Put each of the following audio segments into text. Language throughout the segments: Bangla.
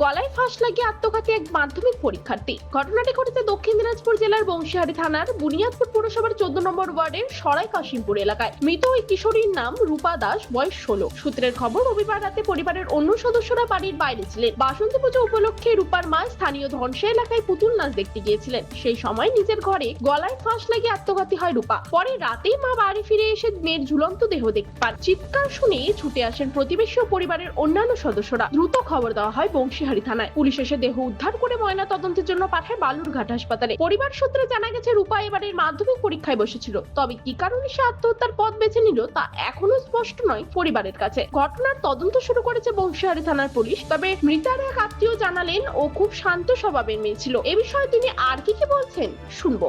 গলায় ফাঁস লাগিয়ে আত্মঘাতী এক মাধ্যমিক পরীক্ষার্থী। ঘটনাটি ঘটেছে দক্ষিণ দিনাজপুর জেলার বংশীহারি থানার বুনিয়াদপুর পৌরসভার চোদ্দ নম্বর ওয়ার্ডের সরাই কাশিমপুর এলাকায়। মৃত ওই কিশোরীর নাম রূপা দাস, বয়স ষোলো। সূত্রের খবর, রবিবার রাতে পরিবারের অন্য সদস্যরা বাড়ির বাইরে ছিলেন। বাসন্তী পুজো উপলক্ষে রূপার মা স্থানীয় ধনসা এলাকায় পুতুল নাচ দেখতে গিয়েছিলেন। সেই সময় নিজের ঘরে গলায় ফাঁস লাগিয়ে আত্মঘাতী হয় রূপা। পরে রাতেই মা বাড়ি ফিরে এসে মেয়ের ঝুলন্ত দেহ দেখতে পান। চিৎকার শুনে ছুটে আসেন প্রতিবেশী ও পরিবারের অন্যান্য সদস্যরা। দ্রুত খবর দেওয়া হয় বংশীহারি থানায় পুলিশ এসে দেহ উদ্ধার করে ময়না তদন্তের জন্য পাঠায় বালুরঘাট হাসপাতালে। পরিবার সূত্রে জানা গেছে, রূপা এবারের মাধ্যমিক পরীক্ষায় বসেছিল। তবে কি কারণে সে আত্মহত্যার পথ বেছে নিল তা এখনও স্পষ্ট নয় পরিবারের কাছে। ঘটনার তদন্ত শুরু করেছে বংশীহারি থানার পুলিশ, তবে মৃতার এক আত্মীয় জানালেন, ও খুব শান্ত স্বভাবের মেয়ে ছিল। এ বিষয়ে তিনি আর কি কি বলছেন, শুনব।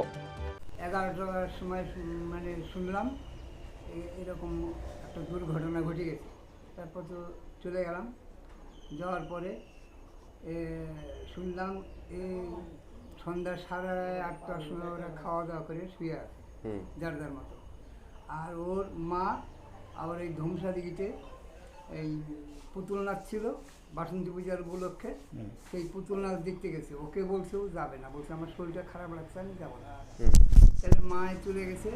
এগারোটার সময় মানে শুনলাম এরকম একটা দুর্ঘটনা ঘটে গেছে। তারপর তো চলে গেলাম। যাওয়ার পরে শুনলাম এই সন্ধ্যা সাড়ে আটটার সময় ওরা খাওয়া দাওয়া করে শুয়ে আছে যার যার মতো। আর ওর মা আবার এই ধমসা দিঘিতে এই পুতুল নাচ ছিল বাসন্তী পূজার উপলক্ষে সেই পুতুল নাচ দেখতে গেছে। ওকে বলছে ও যাবে না। বলছে আমার শরীরটা খারাপ লাগছে আমি যাব না। তাহলে মায় চলে গেছে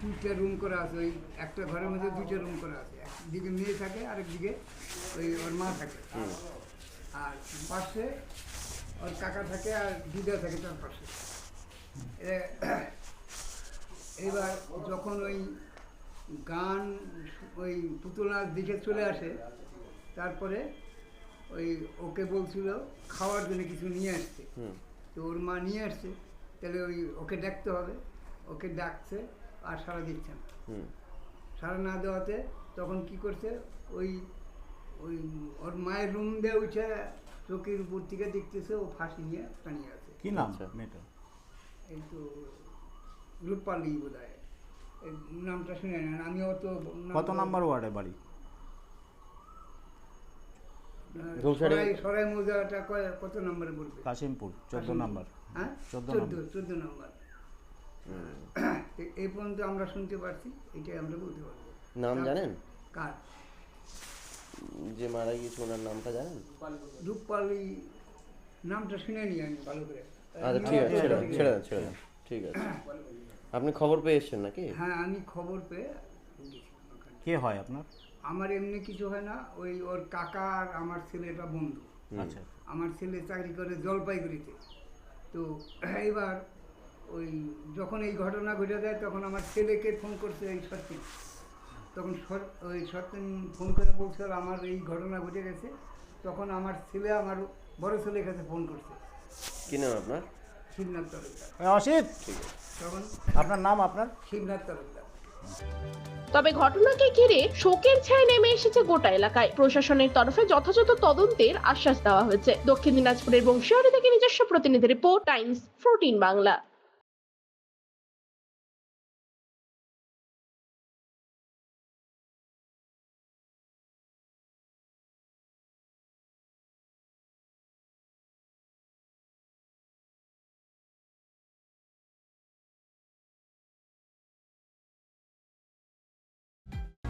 দুইটা রুম করা আছে ওই একটা ঘরের মধ্যে দুইটা রুম করা আছে। একদিকে মেয়ে থাকে আরেকদিকে ওই ওর মা থাকে। আর পাশে ওর কাকা থাকে আর দিদা থাকে তার পাশে। এবার যখন ওই গান ওই পুতুল নাচ দিকে চলে আসে তারপরে ওই ওকে বলছিল খাওয়ার জন্য কিছু নিয়ে আসছে তো ওর মা নিয়ে আসছে তাহলে ওই ওকে ডাকতে হবে। ওকে ডাকছে আর সারা দিচ্ছে না। সারা না দেওয়াতে তখন কি করছে ওই ওই ওর মায়ের রুম দিয়ে উঠে চোখের উপর থেকে দেখতেছে ও ফাঁসি নিয়ে টানিয়ে আছে। কি নাম আচ্ছা। মেয়েটা? এই তো রূপালি বোধ হয় নামটা শুনে নেন আমি অত কত নাম্বার ওয়ার্ডে বাড়ি? সরাই কত নম্বরে বলবে কাশিমপুর চোদ্দ কাশিমপুর। নাম্বার। হ্যাঁ? চোদ্দ চোদ্দ নম্বর। এই পর্যন্ত আমরা শুনতে পারছি এটাই আমরা বলতে পারব। নাম জানেন? কার? যে মারা গিয়েছে ওনার নামটা জানেন? রূপপালি নামটা শুনেনি আমি। ভালো করে আচ্ছা ঠিক আছে ছেড়ে দেন ছেড়ে দেন ছেড়ে দেন। ঠিক আছে। আপনি খবর পেয়ে এসছেন নাকি? হ্যাঁ আমি খবর পেয়ে কে হয় আপনার? আমার এমনি কিছু হয় না ওই ওর কাকা আর আমার ছেলেটা বন্ধু। আচ্ছা। আমার ছেলে চাকরি করে জলপাইগুড়িতে। তো এবার ওই যখন এই ঘটনা ঘটে যায় তখন আমার ছেলেকে ফোন করছে এই সত্যি তখন সর- ওই সত্যেন ফোন করে বলছে "ওর আমার এই ঘটনা ঘটে গেছে। তখন আমার ছেলে আমার বড় ছেলের কাছে ফোন করছে। কি নাম আপনার? শিবনাথ তরফদার অসিত! ঠিক আছে। তখন আপনার নাম আপনার? শিবনাথ তরফদার তবে ঘটনাকে ঘিরে শোকের ছায় নেমে এসেছে গোটা এলাকায়। প্রশাসনের তরফে যথাযথ তদন্তের আশ্বাস দেওয়া হয়েছে। দক্ষিণ দিনাজপুরের বংশীহারি থেকে নিজস্ব প্রতিনিধি রিপোর্ট টাইমস ফোরটিন বাংলা।